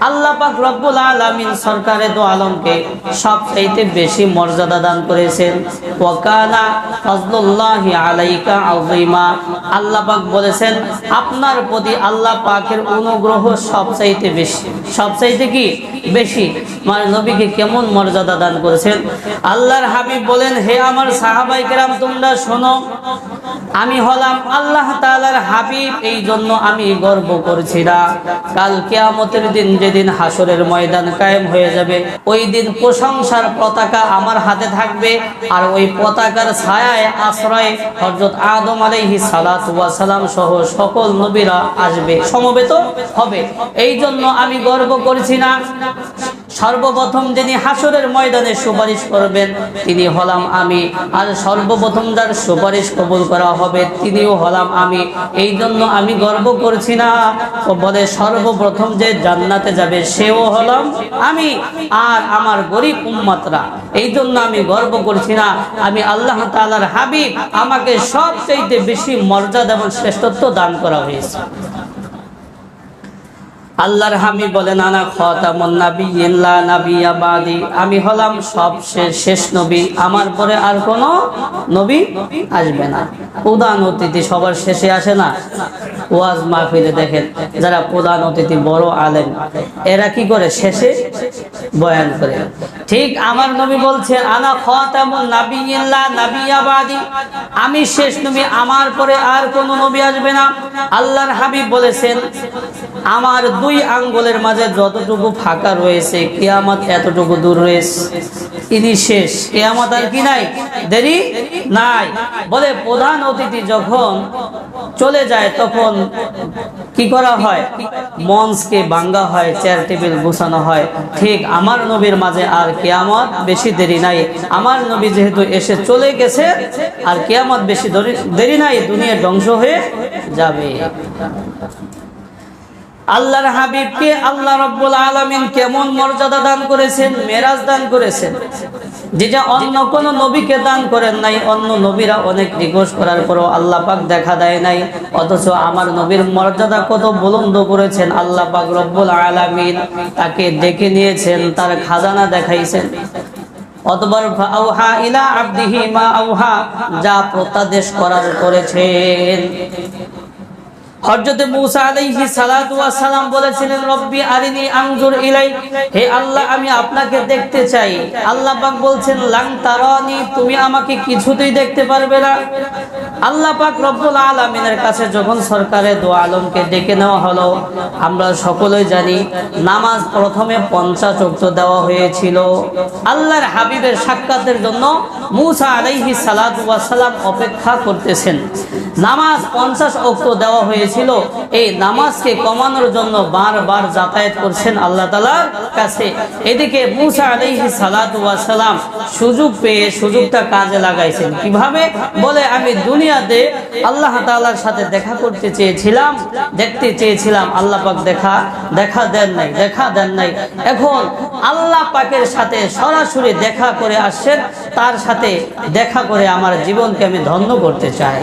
আল্লাহ পাক রব্বুল আলামিন সরকারে দো আলমকে সবচাইতে বেশি মর্যাদা দান করেছেন। ওয়াকানা ফজলুল্লাহি আলাইকা আযীমা। আল্লাহ পাক বলেছেন, আপনার প্রতি আল্লাহ পাকের অনুগ্রহ সবচাইতে বেশি। সবচাইতে কি? বেশি। মানে নবীকে কেমন মর্যাদা দান করেছেন? আল্লাহর হাবিব বলেন, হে আমার সাহাবাই কেরাম, তোমরা শোনো আমি হলাম আল্লাহ তালার হাবিব এই জন্য আমি গর্ব করছি না। কাল কিয়ামতের দিন যেদিন হাসরের ময়দান কায়েম হয়ে যাবে, ওই দিন প্রশংসার পতাকা আমার হাতে থাকবে, আর ওই পতাকার ছায়ায় আশ্রয় হযরত আদম ওয়াস সালাম সহ সকল নবীরা আসবে, সমবেত হবে। এই জন্য আমি গর্ব করছি না। সর্বপ্রথম যিনি হাসরের ময়দানে সুপারিশ করবেন, তিনি হলাম আমি। আর সর্বপ্রথম যার সুপারিশ কবুল করা হবে, তিনিও হলাম আমি। এই জন্য আমি গর্ব করছি না। বলে, সর্বপ্রথম যে জান্নাতে যাবে, সেও হলাম আমি আর আমার গরিব উম্মাতরা। এই জন্য আমি গর্ব করছি না। আমি আল্লাহ তাআলার হাবিব, আমাকে সবচেয়ে বেশি মর্যাদা এবং শ্রেষ্ঠত্ব দান করা হয়েছে। আল্লাহর হামি বলেন আনা খতামুন নাবিয়্যিন, লা নাবিয়্যা বাদি। আমি হলাম সবশেষ শেষ নবী। আমার পরে আর কোন নবী আসবে না। প্রধান অতিথি সবার শেষে আসে না। ওয়াজ মাহফিলে দেখেন, যারা প্রধান অতিথি, বড় আলেন এরা কি করে শেষে বয়ান করে? ঠিক আমার নবী বলছেন আনা খতামুন নাবিয়্যিন লা নাবিয়্যা আমি শেষ নবী, আমার পরে আর কোন নবী আসবে না। আল্লাহর হাবিব বলেছেন, আমার দুই আঙ্গুলের মাঝে যতটুকু ফাঁকা রয়েছে, কেয়ামত এতটুকু দূর রয়েছে। ইনি শেষ। কেয়ামত আর কি নাই? দেরি নাই। বলে প্রধান অতিথি যখন চলে যায়, তখন কি করা হয়? মঞ্চকে ভাঙ্গা হয় চেয়ার টেবিল গোছানো হয়। ঠিক আমার নবীর মাঝে আর কেয়ামত বেশি দেরি নাই। আমার নবী যেহেতু এসে চলে গেছে, আর কেয়ামত বেশি দেরি- নাই, দুনিয়া ধ্বংস হয়ে যাবে। আল্লাহর হাবিবকে আল্লাহ রব্বুল আলামিন কেমন মর্যাদা দান করেছেন, মেরাজ দান করেছেন? যেটা অন্য কোন নবীকে দান করেন নাই অন্য নবীরা অনেক রিকোয়েস্ট করার পরও আল্লাহ পাক দেখা দেয় নাই। অথচ আমার নবীর মর্যাদা কত বুলন্দ করেছেন আল্লাহ পাক রব্বুল আলামিন তাকে ডেকে নিয়েছেন তার খাজানা দেখাইছেন। অতবার আউহা ইলা আব্দিহি মা আউহা যা প্রত্যাদেশ করার করেছেন। হযরত মূসা আলাইহি সালাতু ওয়াস বলেছিলেন ইলাই হে আল্লাহ, আমি আপনাকে দেখতে চাই। বলছেন, লাং তুমি আমাকে কিছুতেই দেখতে পারবে না। কাছে যখন সরকারে দো আলমকে ডেকে নেওয়া হলো, আমরা সকলেই জানি নামাজ প্রথমে পঞ্চাশ ওয়াক্ত দেওয়া হয়েছিল। আল্লাহর হাবিবের সাক্ষাতের জন্য মূসা আলাইহি সালাতু অপেক্ষা করতেছেন। নামাজ পঞ্চাশ ওক্ত দেওয়া হয়েছিল। এই নামাজকে কমানোর জন্য বারবার যাতায়াত করছেন আল্লাহ তালার কাছে। এদিকে মুসা আলাইহি সালাম সুযোগ পেয়ে সুযোগটা কাজে লাগাইছেন। কীভাবে? বলে, আমি দুনিয়াতে আল্লাহ তাআলার সাথে দেখা করতে চেয়েছিলাম, দেখতে চেয়েছিলাম, আল্লাহ পাক দেখা দেখা দেন নাই, দেখা দেন নাই। এখন আল্লাহ পাকের সাথে সরাসরি দেখা করে আসছেন, তার সাথে দেখা করে আমার জীবনকে আমি ধন্য করতে চাই।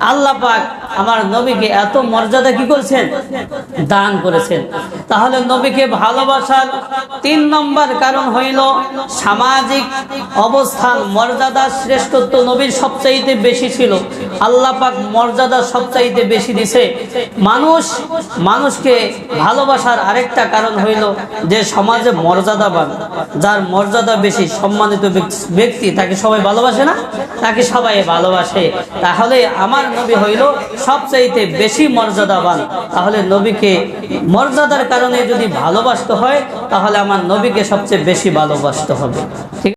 আল্লাহ পাক আমার নবীকে এত মর্যাদা কি করেছেন? দান করেছেন। তাহলে নবীকে ভালোবাসার তিন নম্বর কারণ হইল সামাজিক অবস্থান, মর্যাদা শ্রেষ্ঠত্ব নবীর সবচাইতে বেশি ছিল। আল্লাহ পাক মর্যাদা সবচাইতে বেশি দিছে। মানুষ, মানুষকে ভালোবাসার আরেকটা কারণ হইল যে সমাজে মর্যাদাবান। যার মর্যাদা বেশি সম্মানিত ব্যক্তি- তাকে সবাই ভালোবাসে না? তাকে সবাই ভালোবাসে। তাহলে আমার নবী হইল সবচাইতে বেশি মর্যাদাবান। তাহলে নবীকে মর্যাদার কারণে যদি ভালোবাসতে হয়, তাহলে আমার নবীকে সবচেয়ে বেশি ভালোবাসতে হবে। ঠিক